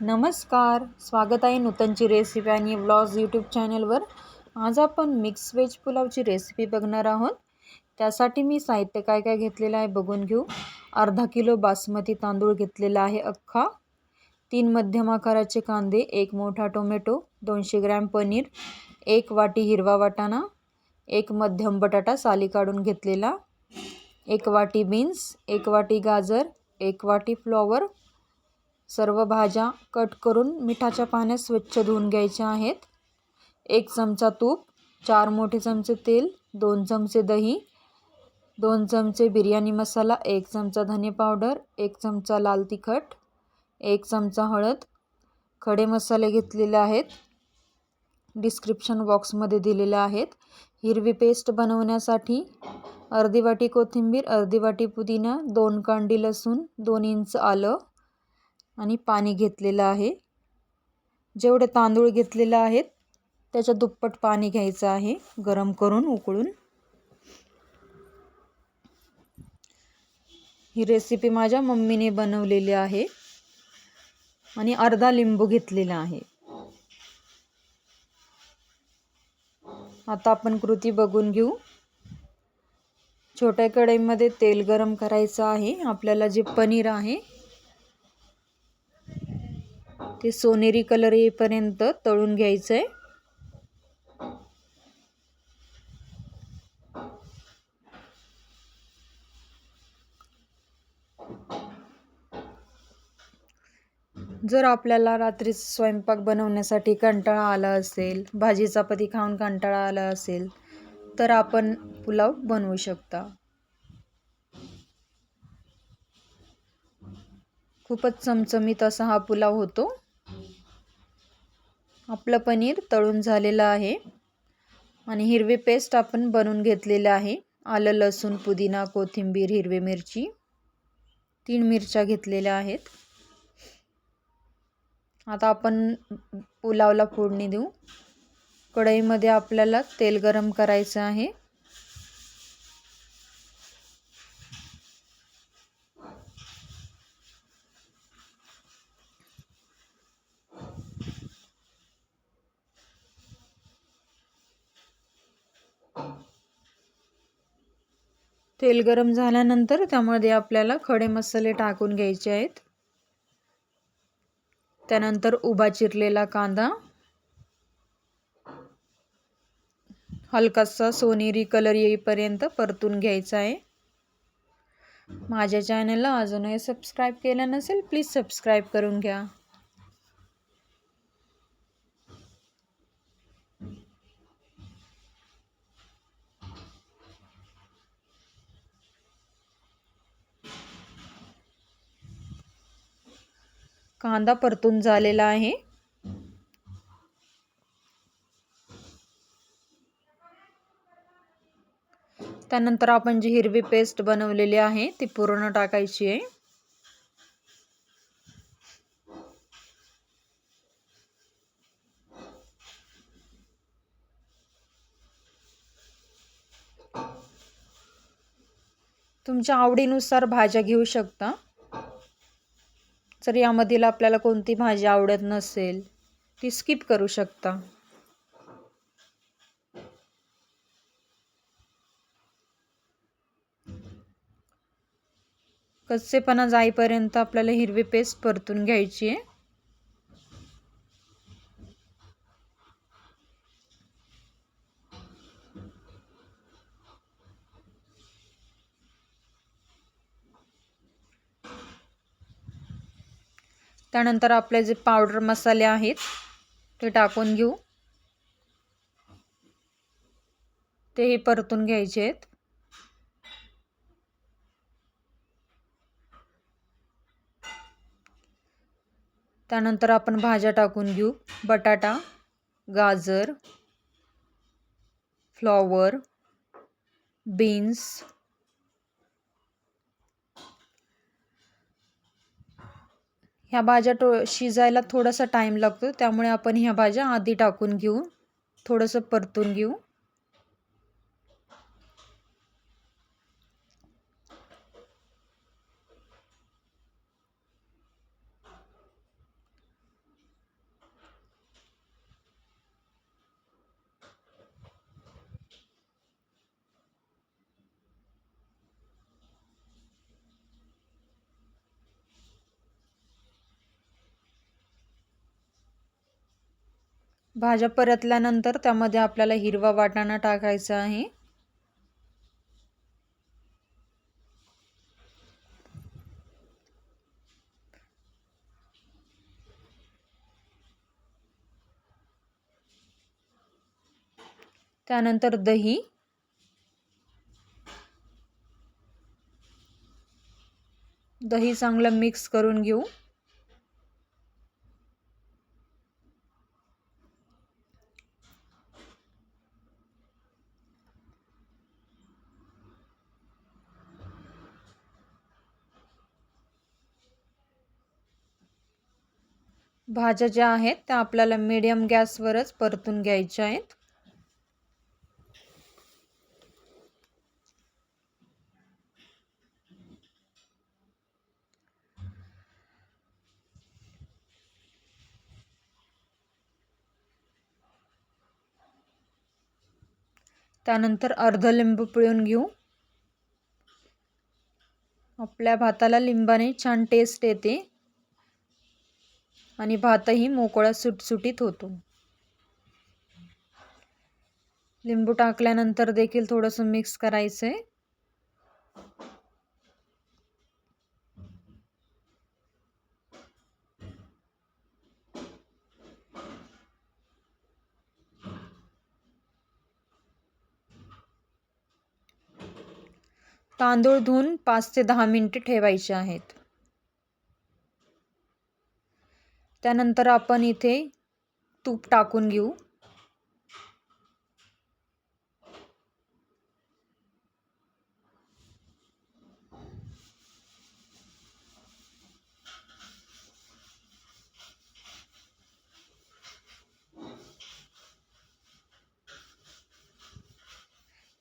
नमस्कार. स्वागत आहे नूतनची रेसिपी आणि व्लॉग्स यूट्यूब चॅनलवर आज आपण मिक्स व्हेज पुलावची रेसिपी बघणार आहोत. त्यासाठी मी साहित्य काय काय घेतलेलं आहे बघून घेऊ. अर्धा किलो बासमती तांदूळ घेतलेला आहे अख्खा. तीन मध्यम आकाराचे कांदे एक मोठा टोमॅटो दोनशे ग्रॅम पनीर एक वाटी हिरवा वाटाणा एक मध्यम बटाटा साली काढून घेतलेला एक वाटी बीन्स एक वाटी गाजर एक वाटी फ्लॉवर सर्व भाज्या कट करून मिठाच्या पाण्यात स्वच्छ धुवून घ्यायच्या आहेत. एक चमचा तूप चार मोठे चमचे तेल दोन चमचे दही दोन चमचे बिर्याणी मसाला एक चमचा धने पावडर एक चमचा लाल तिखट एक चमचा हळद. खडे मसाले घेतलेले आहेत. डिस्क्रिप्शन बॉक्समध्ये दिलेले आहेत. हिरवी पेस्ट बनवण्यासाठी अर्धी वाटी कोथिंबीर अर्धी वाटी पुदिना दोन कांडी लसूण दोन इंच आलं आणि पाणी घेतलेलं आहे. जेवढे तांदूळ घेतलेलं आहेत त्याच्या दुप्पट पाणी घ्यायचं आहे गरम करून उकळून. ही रेसिपी माझ्या मम्मीने बनवलेली आहे आणि अर्धा लिंबू घेतलेला आहे. आता आपण कृती बघून घेऊ. छोट्या कढईमध्ये तेल गरम करायचं आहे. आपल्याला जे पनीर आहे ते सोनेरी कलर येईपर्यंत तळून घ्यायचं आहे जर आपल्याला रात्री स्वयंपाक बनवण्यासाठी कंटाळा आला असेल भाजी चपाती खाऊन कंटाळा आला असेल तर आपण पुलाव बनवू शकता. खूपच चमचमीत असा हा पुलाव होतो. आपलं पनीर तळून झालेलं आहे. आणि हिरवी पेस्ट आपण बनवून घेतलेलं आहे. आलं लसूण पुदिना कोथिंबीर हिरवी मिरची तीन मिरच्या घेतलेल्या आहेत. आता आपण पुलावला फोडणी देऊ. कढईमध्ये आपल्याला तेल गरम करायचं आहे. तेल गरम झाल्यानंतर त्यामध्ये आपल्याला खडे मसाले टाकून घ्यायचे आहेत. त्यानंतर उभा चिरलेला कांदा. हलकासा सोनेरी कलर येईपर्यंत परतून घ्यायचा आहे. माझ्या चॅनलला अजूनही सबस्क्राईब केलं नसेल प्लीज सबस्क्राईब करून घ्या. कांदा परतून झालेला आहे. त्यानंतर आपण जी हिरवी पेस्ट बनवलेली आहे ती पूर्ण टाकायची आहे. तुमच्या आवडीनुसार भाज्या घेऊ शकता. जर यामधील आपल्याला कोणती भाजी आवडत नसेल ती स्किप करू शकता. कच्चेपणा जाईपर्यंत आपल्याला हिरवी पेस्ट परतून घ्यायची आहे. त्यानंतर आपले जे पावडर मसाले आहेत ते टाकून घेऊ. तेही परतून घ्यायचे आहेत. त्यानंतर आपण भाज्या टाकून घेऊ. बटाटा गाजर फ्लॉवर बीन्स ह्या भाज्या टो शिजायला थोडासा टाईम लागतो त्यामुळे आपण ह्या भाज्या आधी टाकून घेऊ. थोडंसं परतून घेऊ. भाज्या परतल्यानंतर त्यामध्ये आपल्याला हिरवा वाटाणा टाकायचा आहे. त्यानंतर दही. दही चांगलं मिक्स करून घेऊ. भाज्या ज्या आहेत त्या आपल्याला मीडियम गॅसवरच परतून घ्यायच्या आहेत. त्यानंतर अर्ध लिंबू पिळून घेऊ. आपल्या भाताला लिंबाने छान टेस्ट येते. आणि भातही मोकळा सुटसुटीत होतो. लिंबू टाकल्यानंतर देखील थोडंसं मिक्स करायचं आहे तांदूळ धुवून पाच ते दहा मिनटे ठेवायचे आहेत. त्यानंतर आपण इथे तूप टाकून घेऊ.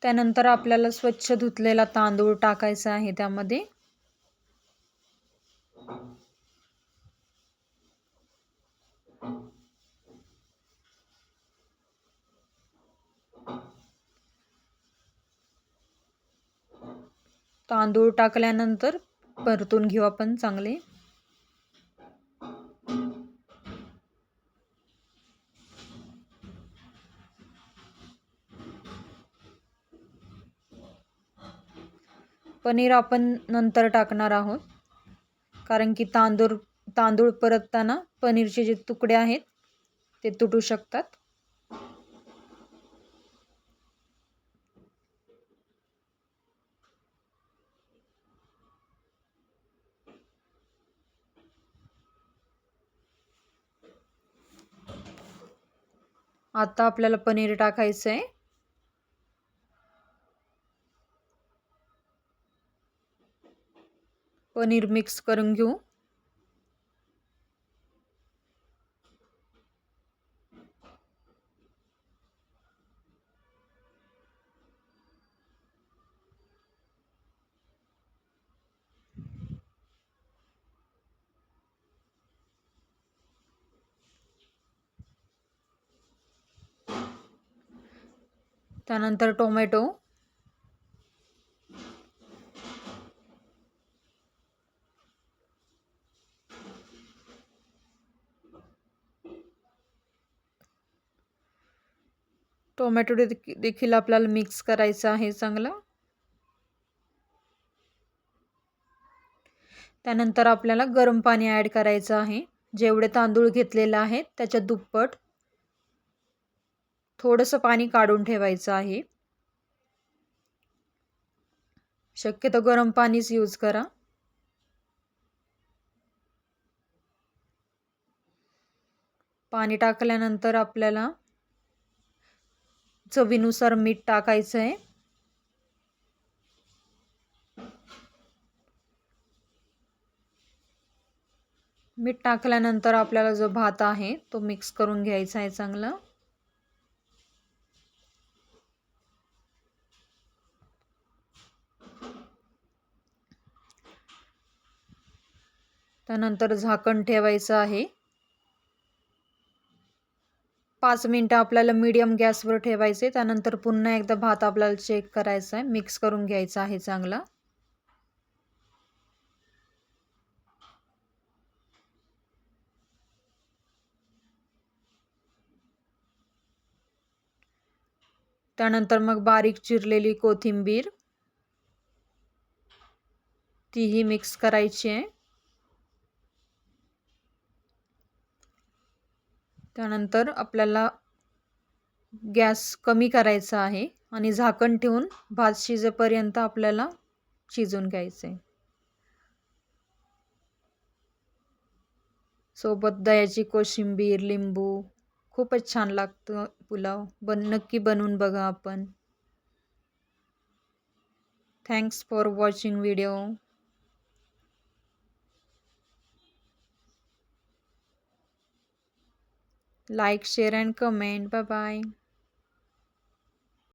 त्यानंतर आपल्याला स्वच्छ धुतलेला तांदूळ टाकायचा आहे त्यामध्ये. तांदूळ टाकल्यानंतर परतून घेऊ आपण चांगले. पनीर आपण नंतर टाकणार आहोत. कारण की तांदूळ तांदूळ परतताना पनीरचे जे तुकडे आहेत ते तुटू शकतात. आता आपल्याला पनीर टाकायचं आहे पनीर मिक्स करून घेऊ. त्यानंतर टोमॅटो. टोमॅटो देखील आपल्याला मिक्स करायचं आहे चांगलं. त्यानंतर आपल्याला गरम पाणी ॲड करायचं आहे. जेवढे तांदूळ घेतलेलं आहे त्याच्या दुप्पट थोडंसं पाणी काढून ठेवायचं आहे. शक्यतो गरम पाणीच यूज करा. पाणी टाकल्यानंतर आपल्याला चवीनुसार मीठ टाकायचं आहे मीठ टाकल्यानंतर आपल्याला जो भात आहे तो मिक्स करून घ्यायचा आहे चांगला. त्यानंतर झाकण ठेवायचं आहे. पाच मिनटं आपल्याला मीडियम गॅसवर ठेवायचे त्यानंतर पुन्हा एकदा भात आपल्याला चेक करायचा आहे. मिक्स करून घ्यायचा आहे चांगला. त्यानंतर मग बारीक चिरलेली कोथिंबीर. तीही मिक्स करायची आहे. त्यानंतर आपल्याला गॅस कमी करायचा आहे आणि झाकण ठेवून भात शिजेपर्यंत आपल्याला शिजून घ्यायचं आहे सोबत दह्याची कोशिंबीर लिंबू खूपच छान लागतं पुलाव. बन नक्की बनवून बघा आपण. Thanks for watching video like share and comment. Bye bye